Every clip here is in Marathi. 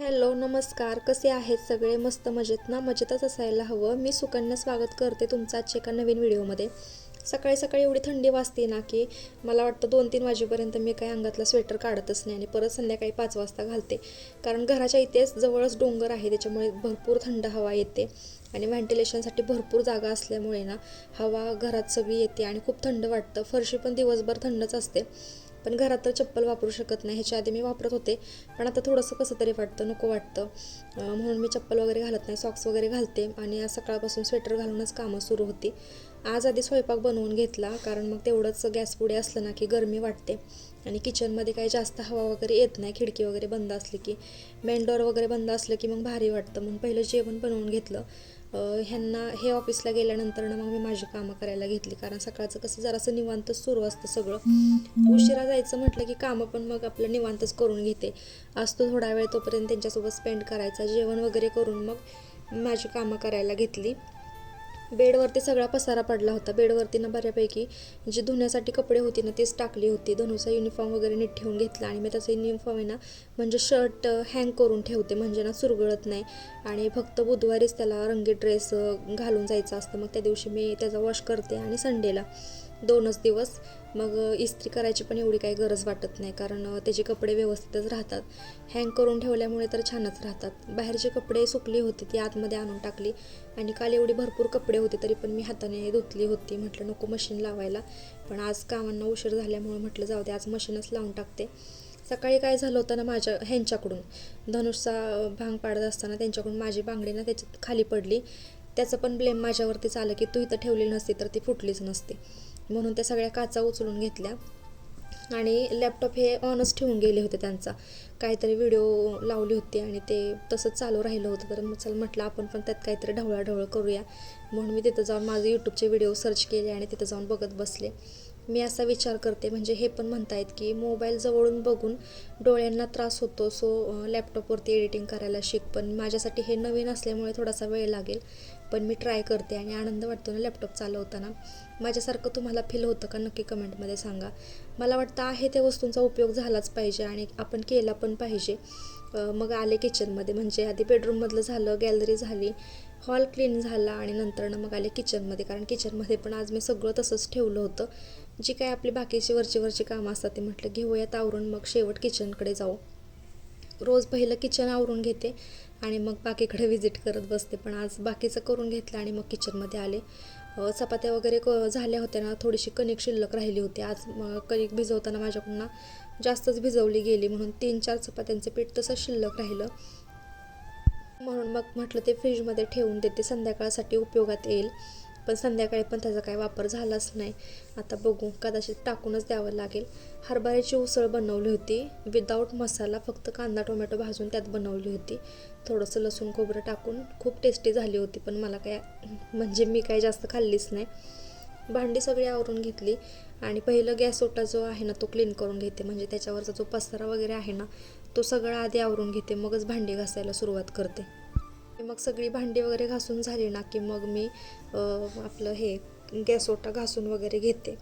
हॅलो नमस्कार. कसे आहेत सगळे? मस्त मजेत ना? मजेतच असायला हवं. मी सुकन्या स्वागत करते तुमचा आजच्या एका नवीन व्हिडिओमध्ये. सकाळी सकाळी एवढी थंडी वाजते ना की मला वाटतं दोन तीन वाजेपर्यंत मी काही अंगातला स्वेटर काढतच नाही आणि परत संध्याकाळी पाच वाजता घालते. कारण घराच्या इथेच जवळच डोंगर आहे त्याच्यामुळे भरपूर थंड हवा येते आणि व्हेंटिलेशनसाठी भरपूर जागा असल्यामुळे ना हवा घरात सगळी येते आणि खूप थंड वाटतं. फरशी पण दिवसभर थंडच असते. पण घरात तर चप्पल वापरू शकत नाही ह्याच्या आधी मी वापरत होते. पण आता थोडंसं कसं तरी वाटतं नको वाटतं. म्हणून मी चप्पल वगैरे घालत नाही सॉक्स वगैरे घालते. आणि आज सकाळपासून स्वेटर घालूनच कामं सुरू होती. आज आधी स्वयंपाक बनवून घेतला कारण मग तेवढंच गॅस पुढे असलं ना की गरमी वाटते. आणि किचनमध्ये काही जास्त हवा वगैरे येत नाही खिडकी वगैरे बंद असली की. मेन डोअर वगैरे बंद असलं की मग भारी वाटतं. म्हणून पहिलं जेवण बनवून घेतलं. ह्यांना हे ऑफिसला गेल्यानंतर ना मग मी माझी कामं करायला घेतली. कारण सकाळचं कसं जरासं निवांतच सुरू असतं सगळं. उशिरा जायचं म्हटलं की कामं पण मग आपलं निवांतच करून घेते. असतो थोडा वेळ तोपर्यंत त्यांच्यासोबत स्पेंड करायचा. जेवण वगैरे करून मग माझी कामं करायला घेतली. बेडवरती सगळा पसारा पडला होता. बेडवरती ना बऱ्यापैकी जी धुण्यासाठी कपडे होती ना तीच टाकली होती. धनुचा युनिफॉर्म वगैरे नीट ठेवून घेतला आणि मी त्याचा युनिफॉर्म आहे ना म्हणजे शर्ट हँग करून ठेवते. म्हणजे ना सुरगळत नाही. आणि फक्त बुधवारीच त्याला रंगीत ड्रेस घालून जायचं असतं. मग त्या दिवशी मी त्याचा वॉश करते आणि संडेला दोनच दिवस. मग इस्त्री करायची पण एवढी काही गरज वाटत नाही कारण त्याचे कपडे व्यवस्थितच राहतात. हँग करून ठेवल्यामुळे तर छानच राहतात. बाहेरचे कपडे सुकली होती ती आतमध्ये आणून टाकली. आणि काल एवढी भरपूर कपडे होते तरी पण मी हाताने धुतली होती. म्हटलं नको मशीन लावायला. पण आज कामांना उशीर झाल्यामुळे म्हटलं जाऊ दे आज मशीनच लावून टाकते. सकाळी काय झालं होतं ना माझ्या ह्यांच्याकडून. धनुषचा भांग पाडत असताना त्यांच्याकडून माझी बांगडी ना त्याच्यात खाली पडली. त्याचं पण ब्लेम माझ्यावरतीच आलं की तू इथं ठेवली नसती तर ती फुटलीच नसती. म्हणून त्या सगळ्या काचा उचलून घेतल्या. आणि लॅपटॉप हे ऑनच ठेवून गेले होते त्यांचा. काहीतरी व्हिडिओ लावली होती आणि ते तसंच चालू राहिलं होतं. तर मग चल म्हटलं आपण पण त्यात काहीतरी ढवळाढवळ करूया. म्हणून मी तिथं जाऊन माझे यूट्यूबचे व्हिडिओ सर्च केले आणि तिथं जाऊन बघत बसले. मी असा विचार करते म्हणजे हे पण म्हणतायत की मोबाईल जवळून बघून डोळ्यांना त्रास होतो सो लॅपटॉपवरती एडिटिंग करायला शिक. पण माझ्यासाठी हे नवीन असल्यामुळे थोडासा वेळ लागेल पण मी ट्राय करते आणि आनंद वाटतो ना लॅपटॉप चालवताना. माझ्यासारखं तुम्हाला फील होतं का नक्की कमेंटमध्ये सांगा. मला वाटतं आहे त्या वस्तूंचा उपयोग झालाच पाहिजे आणि आपण केला पण पाहिजे. मग आले किचनमध्ये म्हणजे आधी बेडरूममधलं झालं गॅलरी झाली हॉल क्लीन झाला आणि नंतर मग आले किचनमध्ये कारण किचनमध्ये पण आज मी सगळं तसंच ठेवलं होतं. जी काय आपली बाकीची वरची वरची कामं असतात ते म्हटलं घेऊयात आवरून मग शेवट किचनकडे जाऊ. रोज पहिलं किचन आवरून घेते आणि मग बाकीकडे व्हिजिट करत बसते. पण आज बाकीचं करून घेतलं आणि मग किचनमध्ये आले. चपात्या वगैरे क झाल्या होत्या ना थोडीशी कणिक शिल्लक राहिली होती. आज कणिक भिजवताना माझ्याकडून जास्तच भिजवली गेली. म्हणून तीन चार चपात्यांचं पीठ तसं शिल्लक राहिलं. म्हणून मग म्हटलं ते फ्रीजमध्ये ठेवून देते. संध्याकाळसाठी उपयोगात येईल. पण संध्याकाळी पण त्याचा काही वापर झालाच नाही. आता बघू कदाचित टाकूनच द्यावं लागेल. हरभऱ्याची उसळ बनवली होती. विदाऊट मसाला फक्त कांदा टोमॅटो भाजून त्यात बनवली होती. थोडंसं लसूण खोबरं टाकून खूप टेस्टी झाली होती पण मला काय म्हणजे मी काय जास्त खाल्लीच नाही. भांडी सगळी आवरून घेतली आणि पहिलं गॅस ओटा जो आहे ना तो क्लीन करून घेते. म्हणजे त्याच्यावरचा जो पसारा वगैरे आहे ना तो सगळा आधी आवरून घेते. मगच भांडी घासायला सुरुवात करते. मग सगळी भांडी वगैरे घासून झाली ना की मग मी आपलं हे गॅसोटा घासून वगैरे घेते.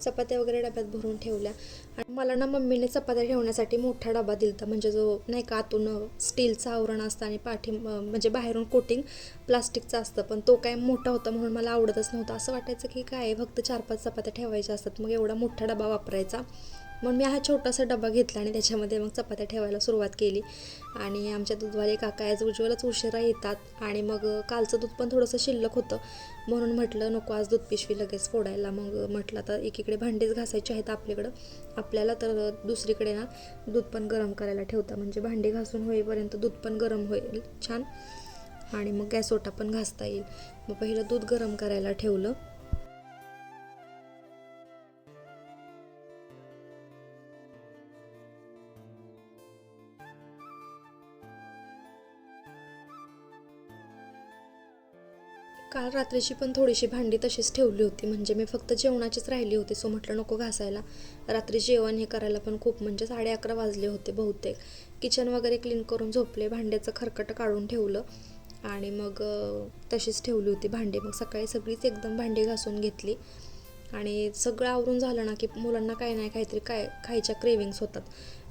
चपात्या वगैरे डब्यात भरून ठेवल्या. आणि मला ना मम्मीने चपात्या ठेवण्यासाठी मोठा डबा दिलता म्हणजे जो नाही का आतून स्टीलचं आवरण असतं आणि पाठी म्हणजे बाहेरून कोटिंग प्लास्टिकचं असतं पण तो काय मोठा होता म्हणून मला आवडतच नव्हता. असं वाटायचं की काय फक्त चार पाच चपात्या ठेवायच्या असतात मग एवढा मोठा डबा वापरायचा. म्हणून मी हा छोटासा डबा घेतला आणि त्याच्यामध्ये मग चपात्या ठेवायला सुरुवात केली. आणि आमच्या दूधवाले काका आज उज्ज्वलच उशिरा येतात आणि मग कालचं दूध पण थोडंसं शिल्लक होतं. म्हणून म्हटलं नको आज दूध पिशवी लगेच फोडायला. मग म्हटलं आता एकीकडे भांडेच घासायचे आहेत आपल्याकडं. आपल्याला तर दुसरीकडे ना दूध पण गरम करायला ठेवता. म्हणजे भांडे घासून होईपर्यंत दूध पण गरम होईल छान. आणि मग गॅस ओटा पण घासता येईल. मग पहिलं दूध गरम करायला ठेवलं. काल रात्रीची पण थोडीशी भांडी तशीच ठेवली होती. म्हणजे मी फक्त जेवणाचीच राहिली होती. सो म्हटलं नको घासायला. रात्री जेवण हे करायला पण खूप म्हणजे साडे अकरा वाजले होते बहुतेक. किचन वगैरे क्लीन करून झोपले. भांड्याचं खरकट काढून ठेवलं. आणि मग तशीच ठेवली होती भांडी. मग सकाळी सगळीच एकदम भांडी घासून घेतली. आणि सगळं आवरून झालं ना की मुलांना काय नाही काहीतरी काय खायच्या क्रेविंग्स होतात.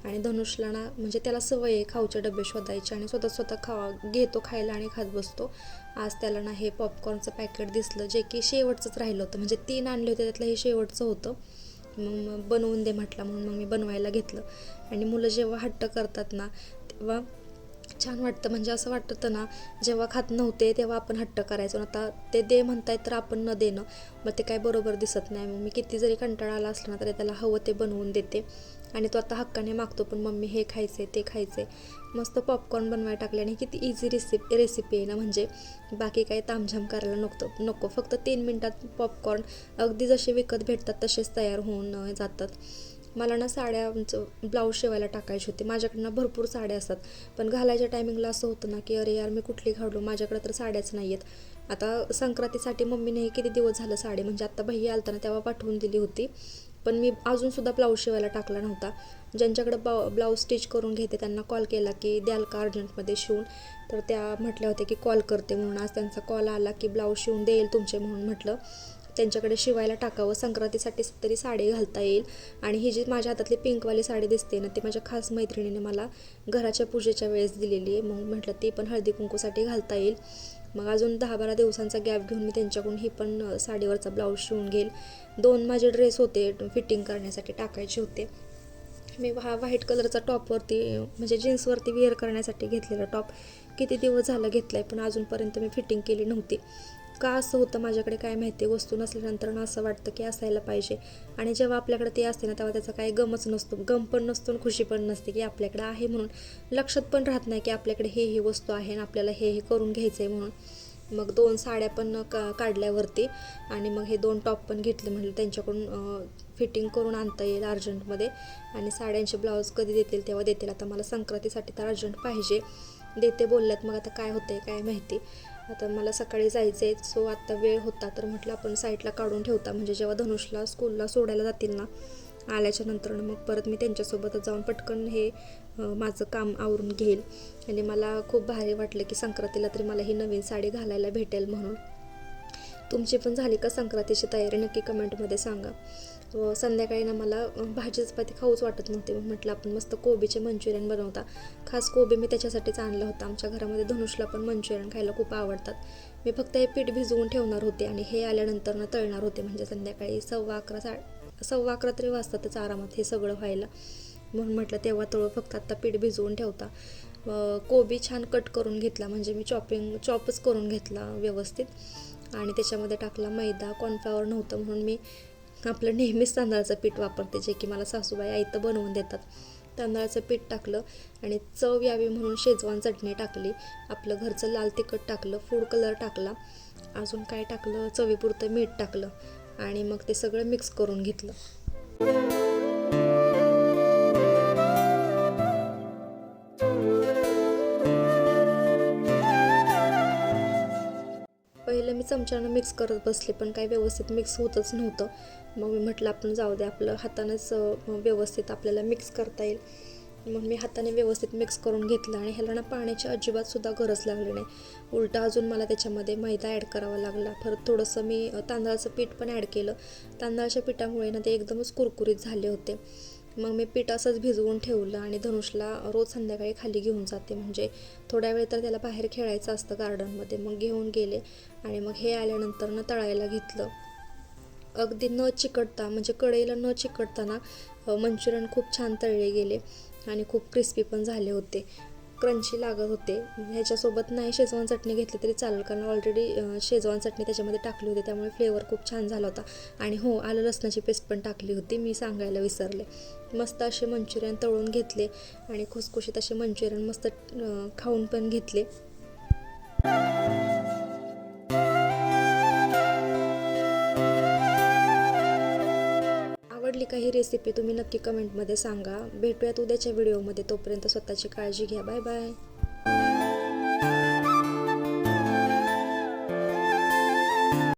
आणि धनुषला ना म्हणजे त्याला सवय आहे खाऊचे डबे शोधायचे आणि स्वतः स्वतः खावा घेतो खायला आणि खात बसतो. आज त्याला ना हे पॉपकॉर्नचं पॅकेट दिसलं जे की शेवटचंच राहिलं होतं. म्हणजे तीन आणले होते त्यातलं हे शेवटचं होतं. मग मग बनवून दे म्हटलं म्हणून मग मी बनवायला घेतलं. आणि मुलं जेव्हा हट्ट करतात ना तेव्हा छान वाटतं. म्हणजे असं वाटतं ना जेव्हा खात नव्हते तेव्हा आपण हट्ट करायचो. आता ते दे म्हणतायत तर आपण न देणं मग ते काय बरोबर दिसत नाही. मग मी किती जरी कंटाळा आला असला ना तरी त्याला हवं ते बनवून देते. आणि तो आता हक्काने मागतो पण मम्मी हे खायचं आहे ते खायचं आहे मस्त पॉपकॉर्न बनवायला टाकले. आणि किती इझी रेसिपी रेसिपी आहे ना म्हणजे बाकी काही तामझाम करायला नको नको. फक्त तीन मिनटात पॉपकॉर्न अगदी जसे विकत भेटतात तसेच तयार होऊन जातात. मला ना साड्या आमचं ब्लाऊज शिवायला टाकायचे होते. माझ्याकडनं भरपूर साड्या असतात. पण घालायच्या टायमिंगला असं होतं ना की अरे यार मी कुठली घालू? माझ्याकडे तर साड्याच नाही आहेत आता संक्रांतीसाठी मम्मीने किती दिवस झालं साडी? म्हणजे आत्ता भैया आलता ना तेव्हा पाठवून दिली होती. पण मी अजूनसुद्धा ब्लाऊज शिवायला टाकला नव्हता. ज्यांच्याकडे बा ब्लाऊज स्टिच करून घेते त्यांना कॉल केला की द्याल का अर्जंटमध्ये शिवून? तर त्या म्हटल्या होत्या की कॉल करते म्हणून. आज त्यांचा कॉल आला की ब्लाऊज शिवून देईल तुमचे म्हणून म्हटलं. त्यांच्याकडे शिवायला टाकावं. संक्रांतीसाठी तरी साडी घालता येईल. आणि ही जी माझ्या हातातली पिंकवाली साडी दिसते ना ती माझ्या खास मैत्रिणीने मला घराच्या पूजेच्या वेळेस दिलेली आहे. मग म्हटलं ती पण हळदी कुंकूसाठी घालता येईल. मग अजून दहा बारा दिवसांचा गॅप घेऊन मी त्यांच्याकडून ही पण साडीवरचा ब्लाऊज शिवून घेईल. दोन माझे ड्रेस होते फिटिंग करण्यासाठी टाकायचे होते. मी हा व्हाईट कलरचा टॉपवरती म्हणजे जीन्सवरती वेअर करण्यासाठी घेतलेला टॉप किती दिवस झालं घेतला आहे पण अजूनपर्यंत मी फिटिंग केली नव्हती. का असं होतं माझ्याकडे काय माहिती? वस्तू नसल्यानंतर ना असं वाटतं की असायला पाहिजे. आणि जेव्हा आपल्याकडे ते असते ना तेव्हा त्याचा काही गमच नसतो. गम पण नसतो आणि खुशी पण नसते की आपल्याकडे आहे म्हणून. लक्षात पण राहत नाही की आपल्याकडे हे ही वस्तू आहे आणि आपल्याला हे हे करून घ्यायचं आहे म्हणून. मग दोन साड्या पण का काढल्यावरती आणि मग हे दोन टॉप पण घेतले म्हटलं त्यांच्याकडून फिटिंग करून आणता येईल अर्जंटमध्ये. आणि साड्यांचे ब्लाऊज कधी देतील तेव्हा देतील. आता मला संक्रांतीसाठी तर अर्जंट पाहिजे. देते बोलल्यात मग आता काय होतं आहे काय माहिती. आता मला सकाळी जायचं आहे सो आत्ता वेळ होता तर म्हटलं आपण साईडला काढून ठेवता. म्हणजे जेव्हा धनुषला स्कूलला सोडायला जातील ना आल्याच्यानंतर मग परत मी त्यांच्यासोबतच जाऊन पटकन हे माझं काम आवरून घेईल. आणि मला खूप भारी वाटलं की संक्रांतीला तरी मला ही नवीन साडी घालायला भेटेल म्हणून. तुमची पण झाली का संक्रांतीची तयारी? नक्की कमेंटमध्ये सांगा. संध्याकाळी ना मला भाजी चपाती खाऊच वाटत नव्हती. मग म्हटलं आपण मस्त कोबीचे मंचुरियन बनवता. खास कोबी मी त्याच्यासाठीच आणलं होतं. आमच्या घरामध्ये धनुषला पण मंचुरियन खायला खूप आवडतात. मी फक्त हे पीठ भिजवून ठेवणार होते आणि हे आल्यानंतर ना तळणार होते. म्हणजे संध्याकाळी सव्वा अकरा सा सव्वा अकरा तरी वाजतातच आरामात हे सगळं व्हायला. म्हणून म्हटलं तेव्हा तळू फक्त आत्ता पीठ भिजवून ठेवता. कोबी छान कट करून घेतला. म्हणजे मी चॉपिंग चॉपच करून घेतला व्यवस्थित. आणि त्याच्यामध्ये टाकला मैदा कॉर्नफ्लॉवर नव्हतं म्हणून मी आपलं नेहमीच तांदळाचं पीठ वापरते जे की मला सासूबाई आईतं बनवून देतात. तांदळाचं पीठ टाकलं आणि चव यावी म्हणून शेजवान चटणी टाकली. आपलं घरचं लाल तिखट टाकलं फूड कलर टाकला. अजून काय टाकलं? चवीपुरतं मीठ टाकलं आणि मग ते सगळं मिक्स करून घेतलं. चमच्यानं मिक्स करत बसले पण काही व्यवस्थित मिक्स होतच नव्हतं. मग मी म्हटलं आपण जाऊ दे आपलं हातानंच व्यवस्थित आपल्याला मिक्स करता येईल. मग मी हाताने व्यवस्थित मिक्स करून घेतलं आणि ह्याला ना पाण्याची अजिबात सुद्धा गरज लागली नाही. उलटा अजून मला त्याच्यामध्ये मैदा ॲड करावा लागला. परत थोडंसं मी तांदळाचं पीठ पण ॲड केलं. तांदळाच्या पिठामुळे ना ते एकदमच कुरकुरीत झाले होते. मग मी पीठ असंच भिजवून ठेवलं आणि धनुषला रोज संध्याकाळी खाली घेऊन जाते. म्हणजे थोड्या वेळ तर त्याला बाहेर खेळायचं असतं गार्डनमध्ये. मग घेऊन गेले आणि मग हे आल्यानंतरनं तळायला घेतलं. अगदी न चिकटता म्हणजे कढईला न चिकटताना मंचुरियन खूप छान तळले गेले आणि खूप क्रिस्पी पण झाले होते. क्रंची लागत होते. ह्याच्यासोबत नाही शेजवान चटणी घेतली तरी चालेल कारण ऑलरेडी शेजवान चटणी त्याच्यामध्ये टाकली होती त्यामुळे फ्लेवर खूप छान झाला होता. आणि हो आलं लसणाची पेस्ट पण टाकली होती मी सांगायला विसरले. मस्त असे मंचुरियन तळून घेतले आणि खुसखुशीत असे मंचुरियन मस्त खाऊन पण घेतले. आवडली काही रेसिपी तुम्ही नक्की कमेंटमध्ये सांगा. भेटूयात उद्याच्या व्हिडिओमध्ये तोपर्यंत स्वतःची काळजी घ्या. Bye bye